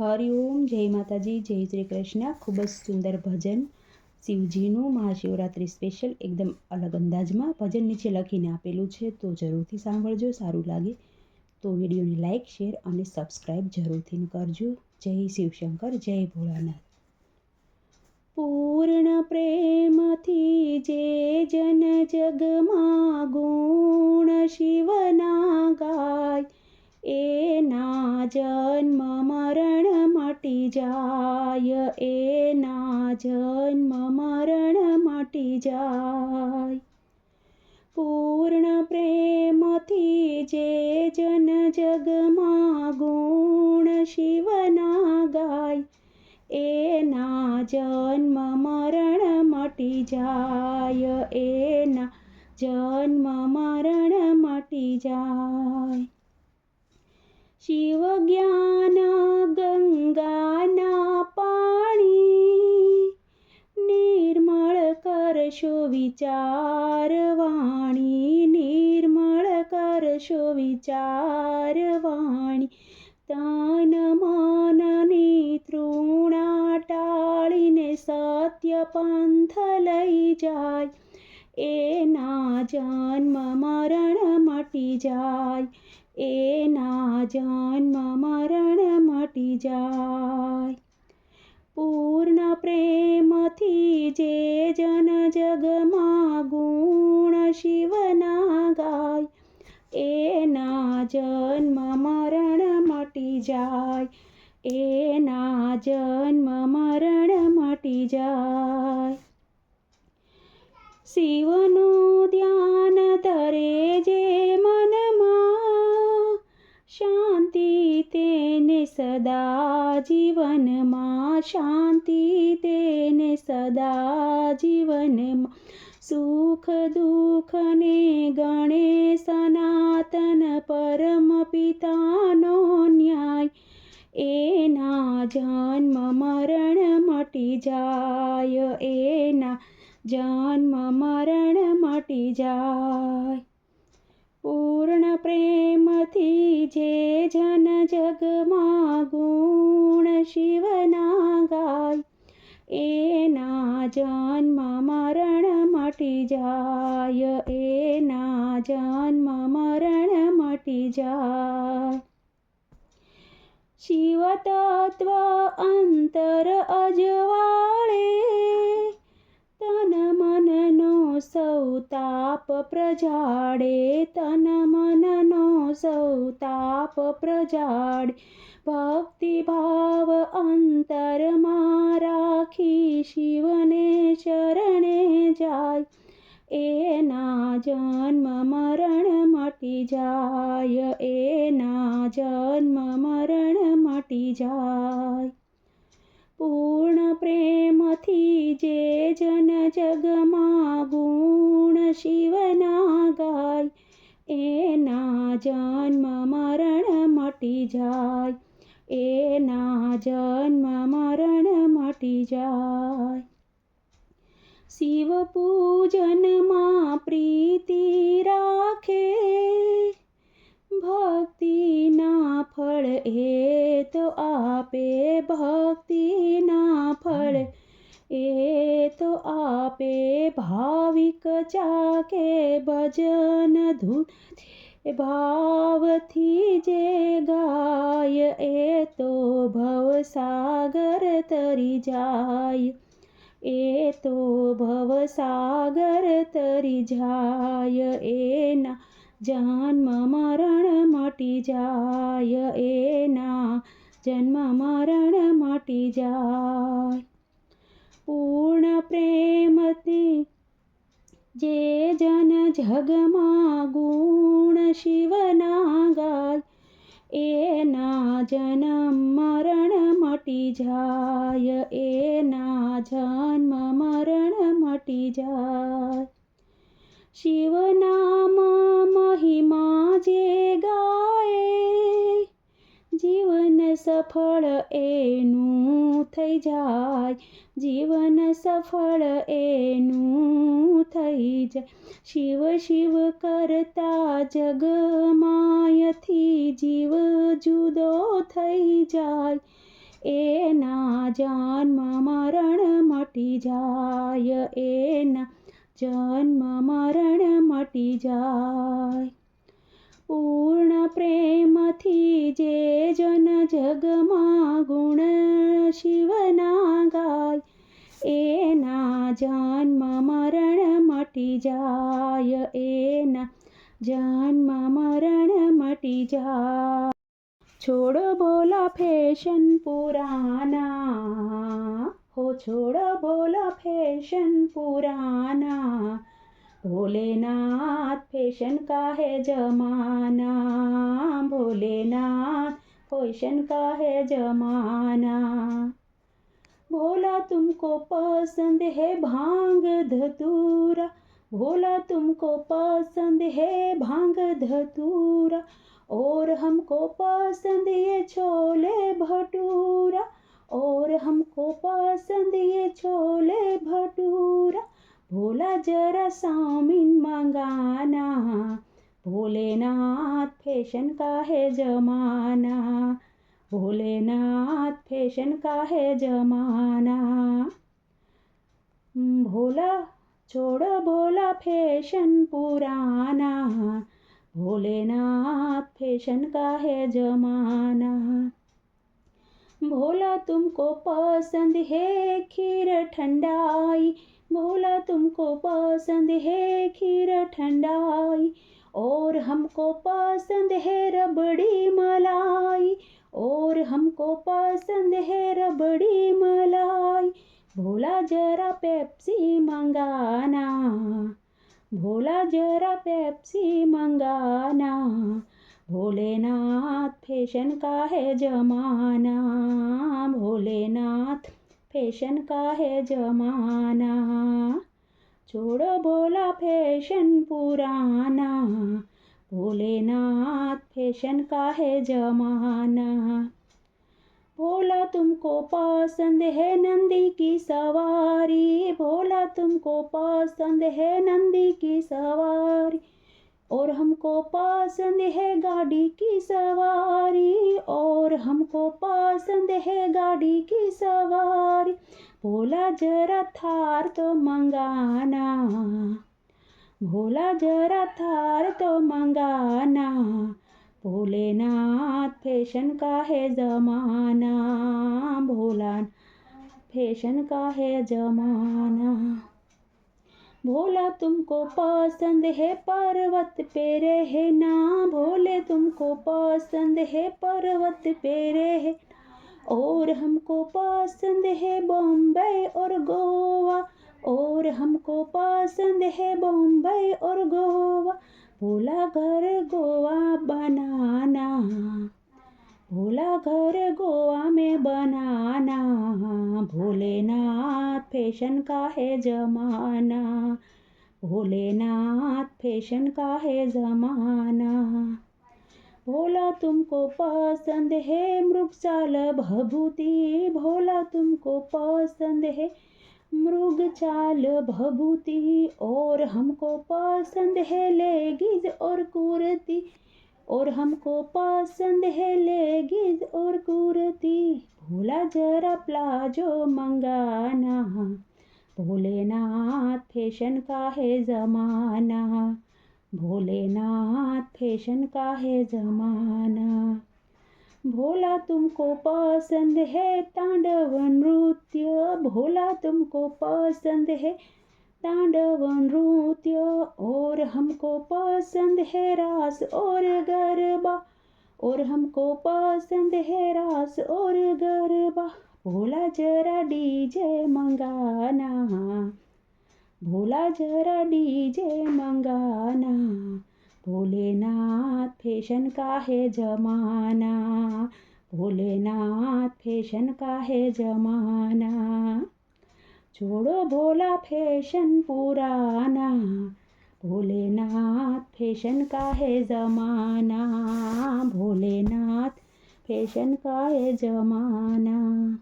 હરિઓમ જય માતાજી, જય શ્રી કૃષ્ણ. ખૂબ જ સુંદર ભજન શિવજીનું મહાશિવરાત્રિ સ્પેશિયલ, એકદમ અલગ અંદાજમાં ભજન નીચે લખીને આપેલું છે, તો જરૂરથી સાંભળજો, સારું લાગે તો વિડીયોને લાઇક શેર અને સબસ્ક્રાઈબ જરૂરથી કરજો. જય શિવશંકર, જય ભોળાનાથ. પૂર્ણ પ્રેમથી જે જન જગમાં ગુણ શિવના ગાય એના જન્મ મરણ મટી જાય. એના જન્મ મરણ મટી જાય. પૂર્ણ પ્રેમથી જે જન જગમાં ગુણ શિવના ગાય એના જન્મ મરણ મટી જાય. એના જન્મ મરણ કરશો વિચાર વાણી નિર્મળ કરશો વિચાર વાણી. તન મનની તૃણા ટાળીને સત્ય પંથ લઈ જાય. એના જન્મ મરણ મટી જાય. એના જન્મ મરણ મટી જાય. શિવનું ધ્યાન ધરે જે મનમાં, શાંતિ તેને સદા જીવનમાં, શાંતિ તેને સદા જીવનમાં. સુખ દુઃખને ગણે સનાતન પરમ પિતાનો ન્યાય, એના જન્મ મરણ મટી જાય, એના જન્મ મરણ મટી જાય. પૂર્ણ પ્રેમથી જે જન જગમાં ગુણ શિવના ગાય, એના જન્મ મરણ મટી જાય, એના જન્મ મરણ મટી જાય. શિવ તત્વ અંતર અજવાળે તન મનનો સૌ તાપ પ્રજાડે તન મનનો સૌ તાપ પ્રજાડે ભક્તિ ભાવ અંતરમાં રાખી શિવને શરણે જાય એના જન્મ મરણ મટી જાય એના જન્મ મરણ મટી જાય પૂર્ણ પ્રેમથી જે જન જગમાં ગુણ શિવના ગાય એના જન્મ મરણ મટી જાય, એના જન્મ મરણ મટી જાય. શિવ પૂજનમાં પ્રીતિ રાખે, ભક્તિના ફળ એ તો આપે ભક્તિના ભાવિક ચાકે ભજન ધૂન. ભાવથી જે ગાય, એ તો ભવસાગર તરી જાય. એ તો ભવસાગર તરી જાય. એના જન્મ મરણ મટી જાય. એના જન્મ મરણ મટી જાય. પૂર્ણ પ્રેમથી જે જન જગમાં ગુણ શિવના ગાય એના જન્મ મરણ મટી જાય એના જન્મ મરણ મટી જાય શિવ સફળ એનું થઈ જાય જીવન સફળ એનું થઈ જાય શિવ શિવ કરતા જગમાયથી જીવ જુદો થઈ જાય એના જન્મ મરણ મટી જાય એના જન્મ મરણ મટી જાય પૂર્ણ રાગમાં ગુણ શિવના ગાય એના જાનમાં મરણ મટી જાય એના જાનમાં મરણ મટી જાય છોડો બોલા ફેશન પુરાના હો છોડો બોલા ફેશન પુરાના ભોલેનાથ ફેશન કાહે જમાના ભોલેનાથ फ़ैशन का है जमाना। भोला तुमको पसंद है भाँग धतूरा। भोला तुमको पसंद है भाँग धतूरा। और हमको पसंद ये छोले भटूरा। और हमको पसंद ये छोले भटूरा। भोला जरा सामिन मंगाना। भोलेनाथ फ़ैशन का है जमाना, भोलेनाथ फ़ैशन का है जमाना। भोला, छोड़ भोला फ़ैशन पुराना, भोलेनाथ फ़ैशन का है जमाना। भोला, तुमको पसंद है खीर ठंडाई? भोला, तुमको पसंद है खीर ठंडाई? और हमको पसंद है रबड़ी मलाई। और हमको पसंद है रबड़ी मलाई। भोला जरा पेप्सी मंगाना। भोला जरा पेप्सी मंगाना। भोलेनाथ फ़ैशन का है जमाना। भोलेनाथ फ़ैशन का है जमाना। छोड़ो बोला फ़ैशन पुराना, भोलेनाथ फ़ैशन का है जमाना। भोला तुमको पसंद है नंदी की सवारी भोला तुमको पसंद है नंदी की सवारी, और हमको पसंद है गाड़ी की सवारी, और हमको पसंद है गाड़ी की सवारी। भोला जरा थार तो मंगाना। भोला जरा थार तो मंगाना। भोलेनाथ फ़ैशन का है जमाना। भोला फ़ैशन का है जमाना। भोला तुमको पसंद है पर्वत पे रहना। भोले तुमको पसंद है पर्वत पे रह। और हमको पसंद है बॉम्बे और गोवा। और हमको पसंद है बॉम्बे और गोवा। भोला घर गोवा बनाना। भोला घर गोवा में बनाना। भोलेनाथ फ़ैशन का है जमाना। भोलेनाथ फ़ैशन का है जमाना। भोला तुमको पसंद है, मृगचाल भभूति। भोला तुमको पसंद है मृग चाल भभूति। और हमको पसंद है लेगिज और कुर्ती। और हमको पसंद है लेगिज और कुर्ती। भोला जरा प्लाजो मंगाना। भोलेनाथ फ़ैशन का है ज़माना। भोलेनाथ, फ़ैशन का है ज़माना। भोला तुमको पसंद है तांडव नृत्य। भोला तुमको पसंद है तांडव नृत्य। और हमको पसंद है रास और गरबा। और हमको पसंद है रास और गरबा। भोला जरा डीजे मंगाना। भोला जरा डीजे मंगाना, भोलेनाथ फ़ैशन का है जमाना, भोलेनाथ फ़ैशन का है जमाना। छोड़ो भोला फ़ैशन पुराना, भोलेनाथ फ़ैशन का है जमाना, भोलेनाथ फ़ैशन का है जमाना।